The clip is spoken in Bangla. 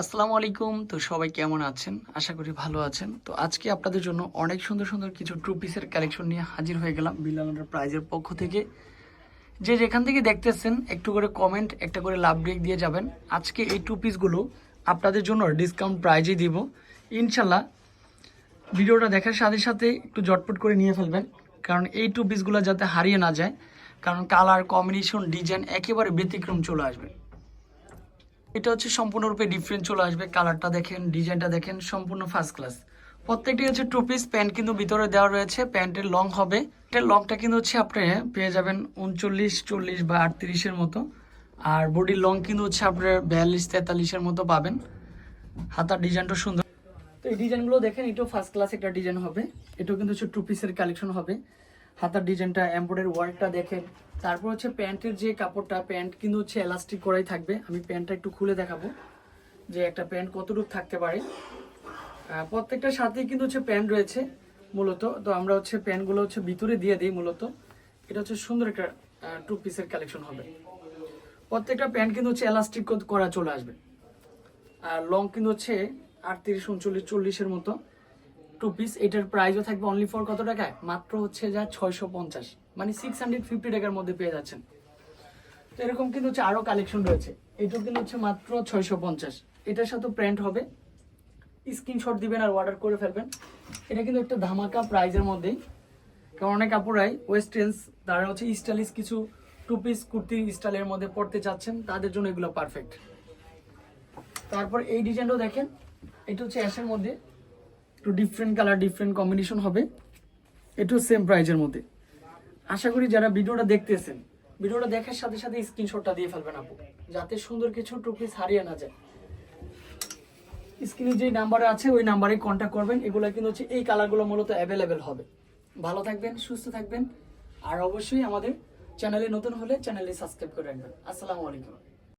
আসসালামু আলাইকুম। তো সবাই কেমন আছেন? আশা করি ভালো আছেন। তো আজকে আপনাদের জন্য অনেক সুন্দর সুন্দর কিছু টু পিসের কালেকশন নিয়ে হাজির হয়ে গেলাম বিল্লাল প্রাইজের পক্ষ থেকে। যে যেখান থেকে দেখতেছেন, একটু করে কমেন্ট একটা করে লাভ ব্রেক দিয়ে যাবেন। আজকে এই টু পিসগুলো আপনাদের জন্য ডিসকাউন্ট প্রাইজেই দিব। ইনশাল্লাহ ভিডিওটা দেখার সাথে সাথে একটু জটপট করে নিয়ে ফেলবেন। কারণ এই টু পিসগুলো যাতে হারিয়ে না যায়, কারণ কালার কম্বিনেশন ডিজাইন একেবারে ব্যতিক্রম চলে আসবে। এটা হচ্ছে সম্পূর্ণরূপে ডিফারেন্ট চলে আসবে কালারটা দেখেন ডিজাইনটা দেখেন, সম্পূর্ণ ফার্স্ট ক্লাস প্রত্যেকটি হচ্ছে টু পিস প্যান্ট কিন্তু ভিতরে দেওয়া রয়েছে প্যান্টের লং হবে। এটার লংটা কিন্তু হচ্ছে আপনি পেয়ে যাবেন উনচল্লিশ, চল্লিশ বা আটত্রিশের মতো। আর বডির লং কিন্তু হচ্ছে আপনার বিয়াল্লিশ, তেতাল্লিশের মতো পাবেন। হাতার ডিজাইনটা সুন্দর। তো এই ডিজাইনগুলো দেখেন, এটাও ফার্স্ট ক্লাস একটা ডিজাইন হবে। এটাও কিন্তু হচ্ছে টু পিসের কালেকশন হবে। হাতার ডিজাইনটা এমব্রয়ডারি ওয়ার্কটা দেখেন। তারপর হচ্ছে প্যান্টের যে কাপড়টা, প্যান্ট কিন্তু হচ্ছে এলাস্টিক করাই থাকবে। আমি প্যান্টটা একটু খুলে দেখাবো যে একটা প্যান্ট কতটুকু থাকতে পারে। প্রত্যেকটার সাথেই কিন্তু হচ্ছে প্যান্ট রয়েছে মূলত। তো আমরা হচ্ছে প্যান্টগুলো হচ্ছে ভিতরে দিয়ে দিই মূলত। এটা হচ্ছে সুন্দর একটা টু পিসের কালেকশন হবে। প্রত্যেকটা প্যান্ট কিন্তু হচ্ছে এলাস্টিক করা চলে আসবে। আর লং কিন্তু হচ্ছে আটত্রিশ, উনচল্লিশ, চল্লিশের মতো। টু পিস এটার প্রাইসও থাকবে অনলি ফর কত টাকায়? মাত্র হচ্ছে যা ছয়শো পঞ্চাশ। মানে সিক্স হান্ড্রেড ফিফটি টাকার মধ্যে পেয়ে যাচ্ছেন। তো এরকম কিন্তু হচ্ছে আরও কালেকশন রয়েছে। এটাও কিন্তু হচ্ছে মাত্র ছয়শো পঞ্চাশ। এটার সাথে প্রিন্ট হবে। স্ক্রিনশট দিবেন আর অর্ডার করে ফেলবেন। এটা কিন্তু একটা ধামাকা প্রাইজের মধ্যেই। কারণ অনেক কাপড়াই ওয়েস্টার্নস তারা হচ্ছে স্টাইলিশ কিছু টু পিস কুর্তি স্টাইলের মধ্যে পড়তে চাচ্ছেন, তাদের জন্য এগুলো পারফেক্ট তারপর এই ডিজাইনটাও দেখেন। এটা হচ্ছে অ্যাশের মধ্যে। একটু ডিফারেন্ট কালার ডিফারেন্ট কম্বিনেশন হবে। এটাও সেম প্রাইজের মধ্যে। আশা করি যারা ভিডিওটা দেখতেছেন, ভিডিওটা দেখার সাথে সাথে স্ক্রিনশটটা দিয়ে ফেলবেন আপু, যাতে সুন্দর কিছু টু পিস হারিয়ে না যায়। স্ক্রিনে যে নাম্বার আছে, ওই নাম্বারে কন্ট্যাক্ট করবেন। এগুলো কিন্তু হচ্ছে এই কালারগুলো মূলত অ্যাভেলেবেল হবে। ভালো থাকবেন, সুস্থ থাকবেন। আর অবশ্যই আমাদের চ্যানেলে নতুন হলে চ্যানেলে সাবস্ক্রাইব করে রাখবেন। আসসালামু আলাইকুম।